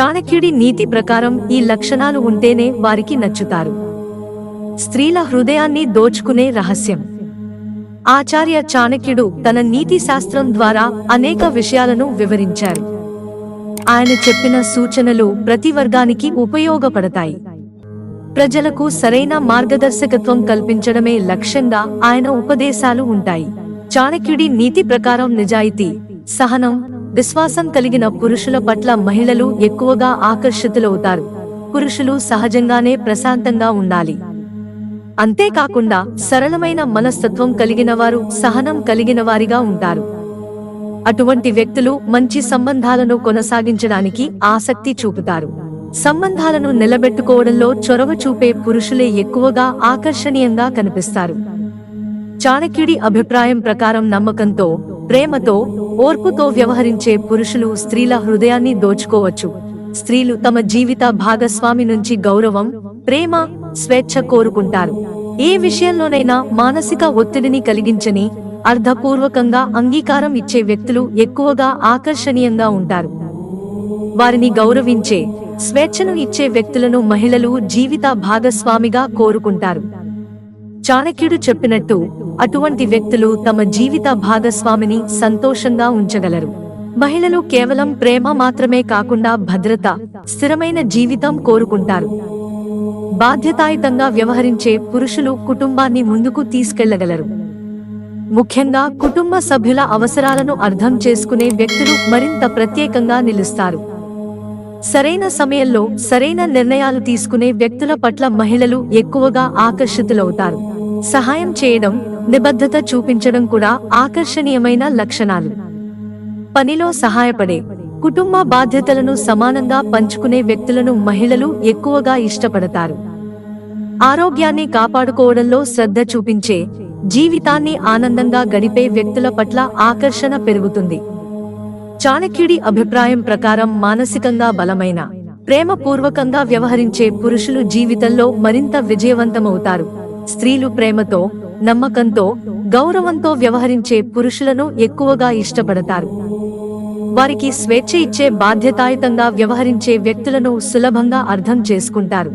చాణక్యుడి నీతి ప్రకారం ఈ లక్షణాలు ఉంటేనే వారికి నచ్చుతారు. స్త్రీల హృదయాన్ని దోచుకునే రహస్యం. ఆచార్య చాణక్యుడు తన నీతి శాస్త్రం ద్వారా అనేక విషయాలను వివరించారు. ఆయన చెప్పిన సూచనలు ప్రతి వర్గానికి ఉపయోగపడతాయి. ప్రజలకు సరైన మార్గదర్శకత్వం కల్పించడమే లక్ష్యంగా ఆయన ఉపదేశాలు ఉంటాయి. చాణక్యుడి నీతి ప్రకారం నిజాయితీ సహనం విశ్వాసం కలిగిన పురుషుల పట్ల మహిళలు ఎక్కువగా ఆకర్షితులవుతారు. పురుషులు సహజంగానే ప్రశాంతంగా ఉండాలి. అంతేకాకుండా సరళమైన మనస్తత్వం కలిగిన వారు సహనం కలిగిన వారిగా ఉంటారు. అటువంటి వ్యక్తులు మంచి సంబంధాలను కొనసాగించడానికి ఆసక్తి చూపుతారు. సంబంధాలను నిలబెట్టుకోవడంలో చొరవ చూపే పురుషులే ఎక్కువగా ఆకర్షణీయంగా కనిపిస్తారు. చాణక్యుడి అభిప్రాయం ప్రకారం నమ్మకంతో ప్రేమతో ఓర్పుతో వ్యవహరించే పురుషులు స్త్రీల హృదయాన్ని దోచుకోవచ్చు. స్త్రీలు తమ జీవిత భాగస్వామి నుంచి గౌరవం ప్రేమ స్వేచ్ఛ కోరుకుంటారు. ఏ విషయంలోనైనా మానసిక ఒత్తిడిని కలిగించని అర్ధపూర్వకంగా అంగీకారం ఇచ్చే వ్యక్తులు ఎక్కువగా ఆకర్షణీయంగా ఉంటారు. వారిని గౌరవించే స్వేచ్ఛను ఇచ్చే వ్యక్తులను మహిళలు జీవిత భాగస్వామిగా కోరుకుంటారు. చాణక్యుడు చెప్పినట్టు అటువంటి వ్యక్తులు తమ జీవిత భాగస్వామిని సంతోషంగా ఉంచగలరు. మహిళలు కేవలం ప్రేమ మాత్రమే కాకుండా భద్రత స్థిరమైన జీవితం కోరుకుంటారు. బాధ్యతాయుతంగా వ్యవహరించే పురుషులు కుటుంబాన్ని ముందుకు తీసుకెళ్ళగలరు. ముఖ్యంగా కుటుంబ సభ్యుల అవసరాలను అర్థం చేసుకునే వ్యక్తులు మరింత ప్రత్యేకంగా నిలుస్తారు. సరైన సమయంలో సరైన నిర్ణయాలు తీసుకునే వ్యక్తుల పట్ల మహిళలు ఎక్కువగా ఆకర్షితులవుతారు. సహాయం చేయడం నిబద్ధత చూపించడం కూడా ఆకర్షణీయమైన లక్షణాలు. పనిలో సహాయపడే కుటుంబ బాధ్యతలను సమానంగా పంచుకునే వ్యక్తులను మహిళలు ఎక్కువగా ఇష్టపడతారు. ఆరోగ్యాన్ని కాపాడుకోవడంలో శ్రద్ధ చూపించే జీవితాన్ని ఆనందంగా గడిపే వ్యక్తుల పట్ల ఆకర్షణ పెరుగుతుంది. చాణక్యుడి అభిప్రాయం ప్రకారం మానసికంగా బలమైన ప్రేమపూర్వకంగా వ్యవహరించే పురుషులు జీవితంలో మరింత విజయవంతమవుతారు. స్త్రీలు ప్రేమతో నమ్మకంతో గౌరవంతో వ్యవహరించే పురుషులను ఎక్కువగా ఇష్టపడతారు. వారికి స్వేచ్ఛ ఇచ్చే బాధ్యతాయుతంగా వ్యవహరించే వ్యక్తులను సులభంగా అర్థం చేసుకుంటారు.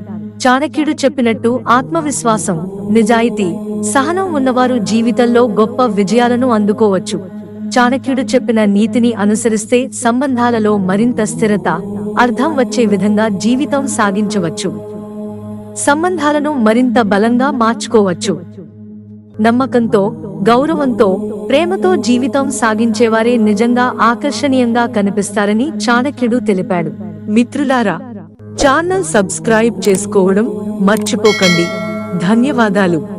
చాణక్యుడు చెప్పినట్టు ఆత్మవిశ్వాసం నిజాయితీ సహనం ఉన్నవారు జీవితంలో గొప్ప విజయాలను అందుకోవచ్చు. చాణక్యుడు చెప్పిన నీతిని అనుసరిస్తే సంబంధాలలో మరింత స్థిరత అర్థం వచ్చే విధంగా జీవితం సాగించవచ్చు. సంబంధాలను మరింత బలంగా మార్చుకోవచ్చు. నమ్మకంతో గౌరవంతో ప్రేమతో జీవితం సాగించేవారే నిజంగా ఆకర్షణీయంగా కనిపిస్తారని చాణక్యుడు తెలిపాడు. మిత్రులారా ఛానల్ సబ్స్క్రైబ్ చేసుకోవడం మర్చిపోకండి. ధన్యవాదాలు.